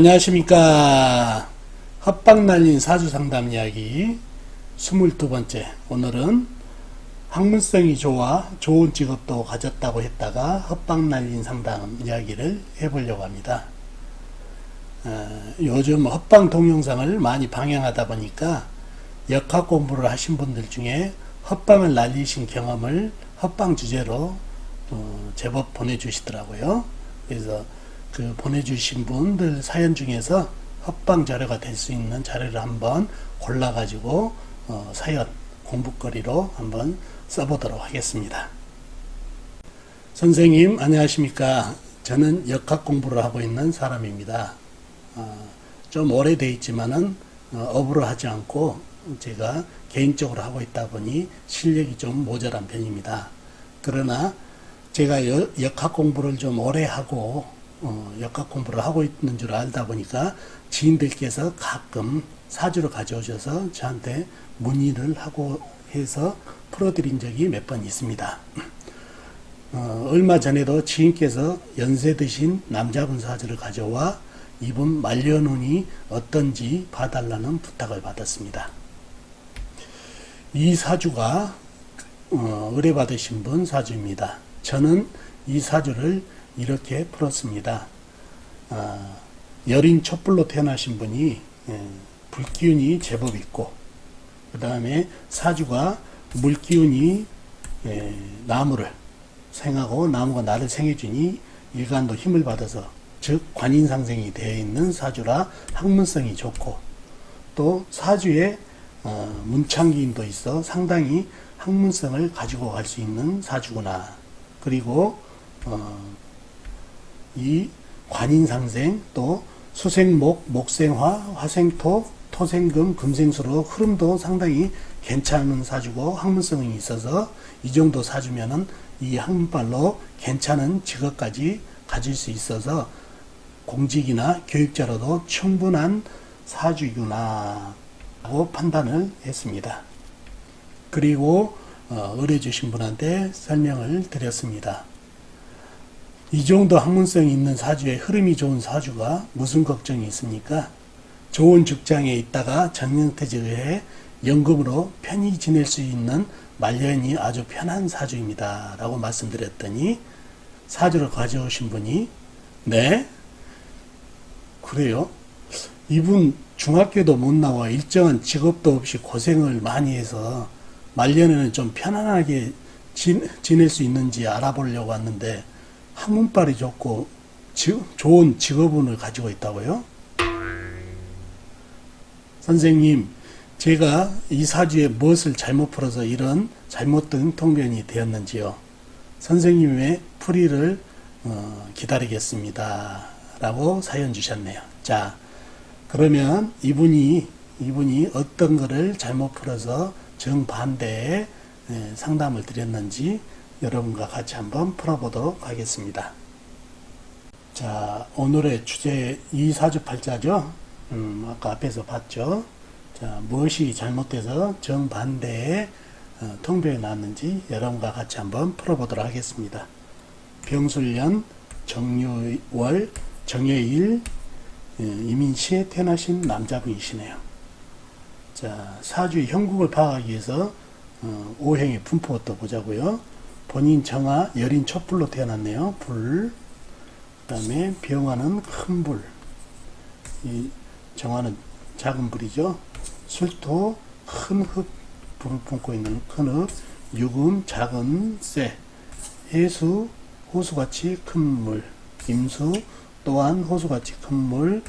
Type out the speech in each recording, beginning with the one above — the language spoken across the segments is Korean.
안녕하십니까. 헛방 날린 사주 상담 이야기 22번째. 오늘은 학문성이 좋아 좋은 직업도 가졌다고 했다가 헛방 날린 상담 이야기를 해보려고 합니다. 어, 요즘 헛방 동영상을 많이 방영하다 보니까 역학 공부를 하신 분들 중에 헛방을 날리신 경험을 헛방 주제로 어, 제법 보내주시더라고요. 그래서 그 보내주신 분들 사연 중에서 헛방 자료가 될 수 있는 자료를 한번 골라가지고 어, 사연 공부거리로 한번 써보도록 하겠습니다. 선생님 안녕하십니까? 저는 역학 공부를 하고 있는 사람입니다. 어, 좀 오래돼 있지만은 어, 업으로 하지 않고 제가 개인적으로 하고 있다 보니 실력이 좀 모자란 편입니다. 그러나 제가 여- 역학 공부를 좀 오래 하고 어, 역학 공부를 하고 있는 줄 알다 보니까 지인들께서 가끔 사주를 가져오셔서 저한테 문의를 하고 해서 풀어드린 적이 몇 번 있습니다. 어, 얼마 전에도 지인께서 연세 드신 남자분 사주를 가져와 이분 말년운이 어떤지 봐달라는 부탁을 받았습니다. 이 사주가 어, 의뢰받으신 분 사주입니다. 저는 이 사주를 이렇게 풀었습니다. 아, 여린 촛불로 태어나신 분이 예, 불기운이 제법 있고 그 다음에 사주가 물기운이 예, 나무를 생하고 나무가 나를 생해주니 일간도 힘을 받아서 즉 관인상생이 되어 있는 사주라 학문성이 좋고 또 사주에 어, 문창기인도 있어 상당히 학문성을 가지고 갈 수 있는 사주구나. 그리고 어, 이 관인상생 또 수생목, 목생화, 화생토, 토생금, 금생수로 흐름도 상당히 괜찮은 사주고 학문성이 있어서 이 정도 사주면은 이 학문발로 괜찮은 직업까지 가질 수 있어서 공직이나 교육자로도 충분한 사주이구나 하고 판단을 했습니다. 그리고 어, 의뢰 주신 분한테 설명을 드렸습니다. 이 정도 학문성이 있는 사주에 흐름이 좋은 사주가 무슨 걱정이 있습니까? 좋은 직장에 있다가 정년퇴직을 해 연금으로 편히 지낼 수 있는 말년이 아주 편한 사주입니다. 라고 말씀드렸더니 사주를 가져오신 분이 네? 그래요? 이분 중학교도 못 나와 일정한 직업도 없이 고생을 많이 해서 말년에는 좀 편안하게 지, 지낼 수 있는지 알아보려고 왔는데 학문빨이 좋고 지, 좋은 직업운을 가지고 있다고요? 선생님, 제가 이 사주에 무엇을 잘못 풀어서 이런 잘못된 통변이 되었는지요? 선생님의 풀이를 어, 기다리겠습니다. 라고 사연 주셨네요. 자, 그러면 이분이 이분이 어떤 거를 잘못 풀어서 정반대의 에, 상담을 드렸는지 여러분과 같이 한번 풀어보도록 하겠습니다. 자, 오늘의 주제 이사주팔자죠. 음, 아까 앞에서 봤죠. 자, 무엇이 잘못돼서 정반대의 어, 통변이 났는지 여러분과 같이 한번 풀어보도록 하겠습니다. 병술년 정요월 정요일 예, 이민시에 태어나신 남자분이시네요. 자, 사주의 형국을 파악하기 위해서 어, 오행의 분포부터 보자고요. 본인 정화 여린 촛불로 태어났네요. 불. 그 다음에 병화는 큰 불. 이 정화는 작은 불이죠. 술토 큰 흙 불을 품고 있는 큰 흙. 유금 작은 쇠. 해수 호수같이 큰 물. 임수 또한 호수같이 큰 물.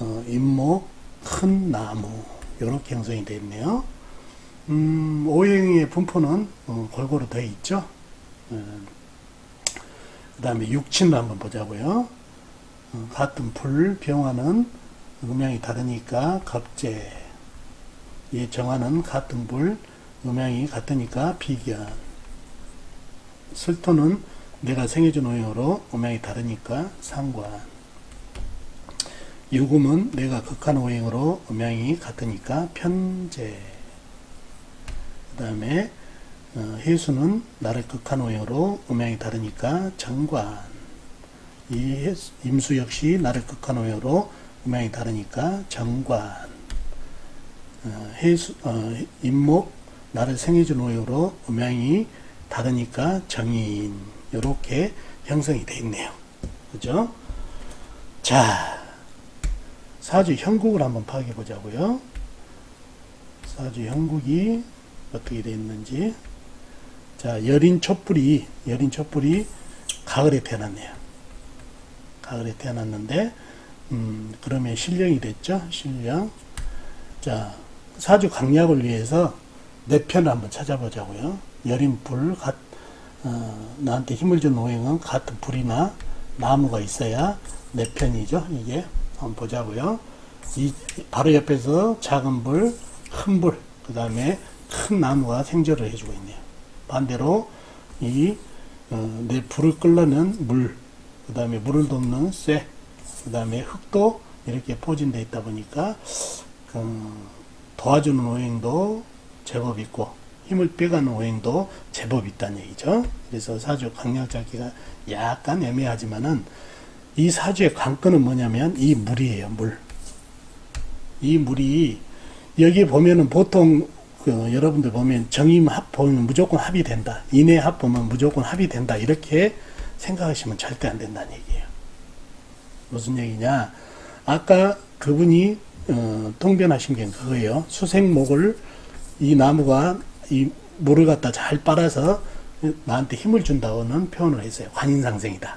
어, 임목 큰 나무. 이렇게 형성이 되어 있네요. 음, 오행의 분포는 어, 골고루 되어 있죠. 그 다음에 육친도 한번 보자고요. 어, 같은 불, 병화는 음양이 다르니까 갑재. 예, 정화는 같은 불, 음양이 같으니까 비견. 슬토는 내가 생해준 오행으로 음양이 다르니까 상관. 유금은 내가 극한 오행으로 음양이 같으니까 편재. 그 다음에 어, 해수는 나를 극한 오행으로 음양이 다르니까 정관. 이 임수 역시 나를 극한 오행으로 음양이 다르니까 정관, 어, 해수, 어, 임목, 나를 생해준 오역으로 음양이 다르니까 정인, 이렇게 형성이 되어 있네요. 그죠? 자, 사주 형국을 한번 파악해 보자고요. 사주 형국이 어떻게 되어 있는지. 자, 여린 촛불이, 여린 촛불이 가을에 태어났네요. 가을에 태어났는데, 음, 그러면 신령이 됐죠? 신령. 자, 사주 강약을 위해서 내 편을 한번 찾아보자고요. 여린 불, 가, 어, 나한테 힘을 준 오행은 같은 불이나 나무가 있어야 내 편이죠. 이게 한번 보자고요. 이 바로 옆에서 작은 불, 큰 불, 그 다음에 큰 나무가 생절을 해주고 있네요. 반대로 이 어, 내 불을 끌려는 물, 그 다음에 물을 돕는 쇠, 그 다음에 흙도 이렇게 포진되어 있다 보니까 그 도와주는 오행도 제법 있고 힘을 빼가는 오행도 제법 있다는 얘기죠. 그래서 사주 강약 잡기가 약간 애매하지만은 이 사주의 관건은 뭐냐면 이 물이에요, 물. 이 물이 여기 보면은 보통 그 여러분들 보면 정임 합 보면 무조건 합이 된다. 인해 합 보면 무조건 합이 된다. 이렇게 생각하시면 절대 안 된다는 얘기예요. 무슨 얘기냐? 아까 그분이 어, 통변하신 게 그거예요. 수생목을 이 나무가 이 물을 갖다 잘 빨아서 나한테 힘을 준다고는 표현을 했어요. 관인상생이다.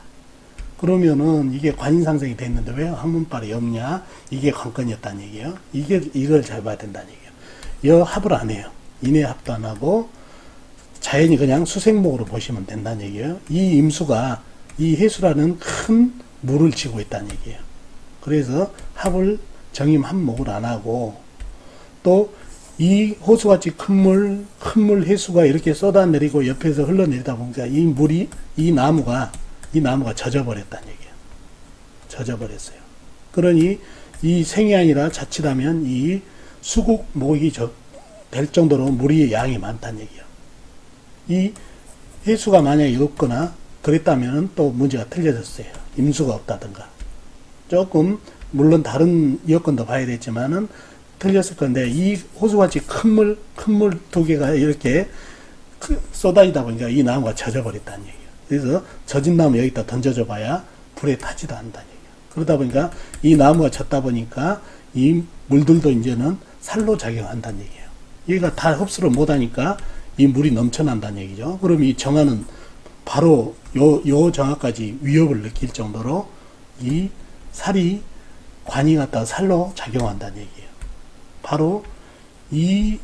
그러면은 이게 관인상생이 됐는데 왜 학문발이 없냐? 이게 관건이었다는 얘기예요. 이게 이걸 잘 봐야 된다는 얘기예요. 여 합을 안 해요. 인해 합도 안 하고 자연이 그냥 수생목으로 보시면 된다는 얘기예요. 이 임수가 이 해수라는 큰 물을 지고 있다는 얘기예요. 그래서 합을 정임 한목을 안 하고 또 이 호수같이 큰 물, 큰 물 해수가 이렇게 쏟아내리고 옆에서 흘러내리다 보니까 이 물이, 이 나무가, 이 나무가 젖어버렸다는 얘기예요. 젖어버렸어요. 그러니 이 생이 아니라 자칫하면 이 수국 목이 저, 될 정도로 물이 양이 많다는 얘기예요. 이 해수가 만약에 없거나 그랬다면 또 문제가 틀려졌어요. 임수가 없다든가. 조금 물론 다른 여건도 봐야 되지만은 틀렸을 건데 이 호수같이 큰 물 큰 물 두 개가 이렇게 크- 쏟아지다 보니까 이 나무가 젖어버렸다는 얘기예요. 그래서 젖은 나무 여기다 던져줘 봐야 불에 타지도 않는다는 얘기예요. 그러다 보니까 이 나무가 젖다 보니까 이 물들도 이제는 살로 작용한다는 얘기예요. 얘가 다 흡수를 못하니까 이 물이 넘쳐난다는 얘기죠. 그럼 이 정화는 바로 요, 요 정화까지 위협을 느낄 정도로 이 살이 관이 갖다 살로 작용한다는 얘기예요. 바로 이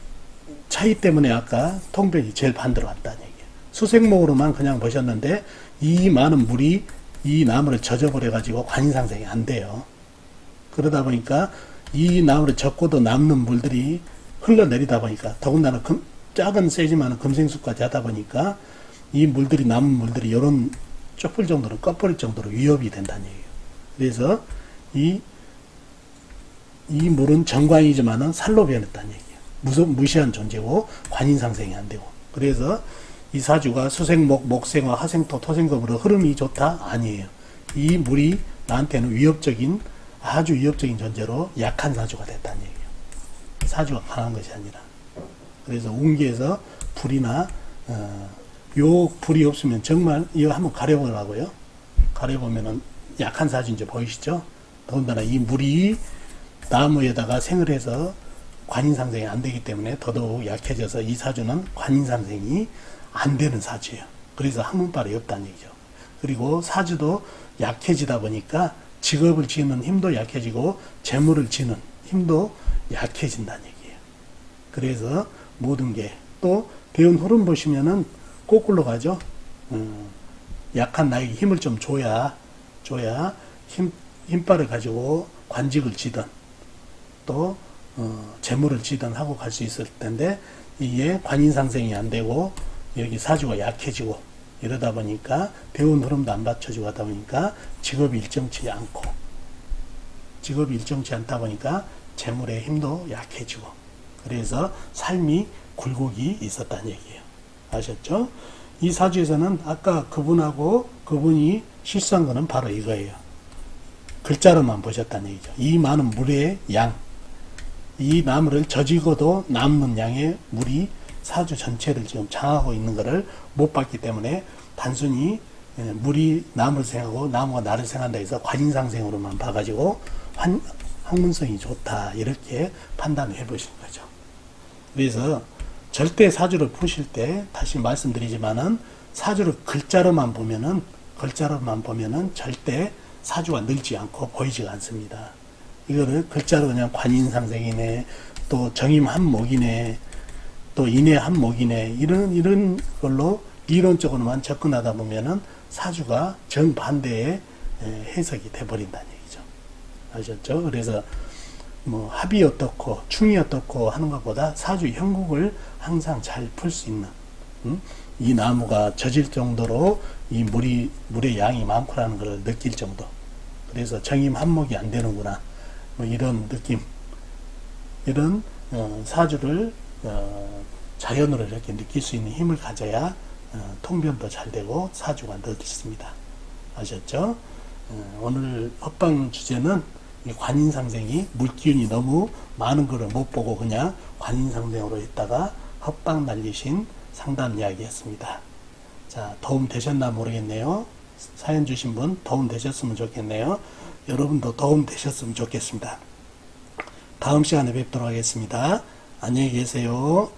차이 때문에 아까 통변이 제일 반대로 왔다는 얘기예요. 수생목으로만 그냥 보셨는데 이 많은 물이 이 나무를 젖어버려 가지고 관인상생이 안 돼요. 그러다 보니까 이 나무를 젖고도 남는 물들이 흘러내리다 보니까 더군다나 금, 작은 세지만 금생수까지 하다 보니까 이 물들이 남은 물들이 이런 쪽불 정도로 꺼버릴 정도로 위협이 된다는 얘기예요. 그래서 이, 이 물은 정관이지만은 살로 변했다는 얘기예요. 무서, 무시한 존재고 관인상생이 안 되고. 그래서 이 사주가 수생목, 목생화, 화생토, 토생금으로 흐름이 좋다? 아니에요. 이 물이 나한테는 위협적인 아주 위협적인 존재로 약한 사주가 됐다는 얘기예요. 사주가 강한 것이 아니라. 그래서 운기에서 불이나 어, 요 불이 없으면 정말 이거 한번 가려보라고요. 가려보면은 약한 사진인지 보이시죠? 더군다나 이 물이 나무에다가 생을 해서 관인상생이 안 되기 때문에 더더욱 약해져서 이 사주는 관인상생이 안 되는 사주예요. 그래서 학문발이 없다는 얘기죠. 그리고 사주도 약해지다 보니까 직업을 지는 힘도 약해지고 재물을 지는 힘도 약해진다는 얘기예요. 그래서 모든 게 또 배운 흐름 보시면은 거꾸로 가죠. 음, 약한 나에게 힘을 좀 줘야 줘야 힘 힘발을 가지고 관직을 지든 또 어, 재물을 지든 하고 갈 수 있을 텐데 이게 관인상생이 안 되고 여기 사주가 약해지고 이러다 보니까 배운 흐름도 안 받쳐주고 하다 보니까 직업이 일정치 않고 직업이 일정치 않다 보니까 재물의 힘도 약해지고 그래서 삶이 굴곡이 있었다는 얘기예요. 아셨죠? 이 사주에서는 아까 그분하고 그분이 실수한 거는 바로 이거예요. 글자로만 보셨다는 얘기죠. 이 많은 물의 양, 이 나무를 젖이고도 남는 양의 물이 사주 전체를 지금 장하고 있는 것을 못 봤기 때문에 단순히 예, 물이 나무를 생하고 나무가 나를 생한다 해서 관인상생으로만 봐가지고 환, 학문성이 좋다 이렇게 판단해 보신 거죠. 그래서 절대 사주를 푸실 때 다시 말씀드리지만은 사주를 글자로만 보면은 글자로만 보면은 절대 사주가 늘지 않고 보이지가 않습니다. 이거를 글자로 그냥 관인상생이네 또 정임 한목이네 또 인해 한목이네 이런 이런 걸로 이론적으로만 접근하다 보면은 사주가 정반대의 에, 해석이 돼 버린다는 얘기죠. 아셨죠? 그래서 뭐 합이 어떻고 충이 어떻고 하는 것보다 사주 형국을 항상 잘 풀 수 있는 음? 이 나무가 젖을 정도로 이 물이 물의 양이 많구라는 걸 느낄 정도. 그래서 정임 한목이 안 되는구나. 뭐 이런 느낌. 이런 어, 사주를 어, 자연으로 이렇게 느낄 수 있는 힘을 가져야 어, 통변도 잘 되고 사주가 늘습니다. 아셨죠? 어, 오늘 합방 주제는 이 관인상생이 물기운이 너무 많은 거를 못 보고 그냥 관인상생으로 했다가 헛방 날리신 상담 이야기였습니다. 자, 도움 되셨나 모르겠네요. 사연 주신 분 도움 되셨으면 좋겠네요. 여러분도 도움 되셨으면 좋겠습니다. 다음 시간에 뵙도록 하겠습니다. 안녕히 계세요.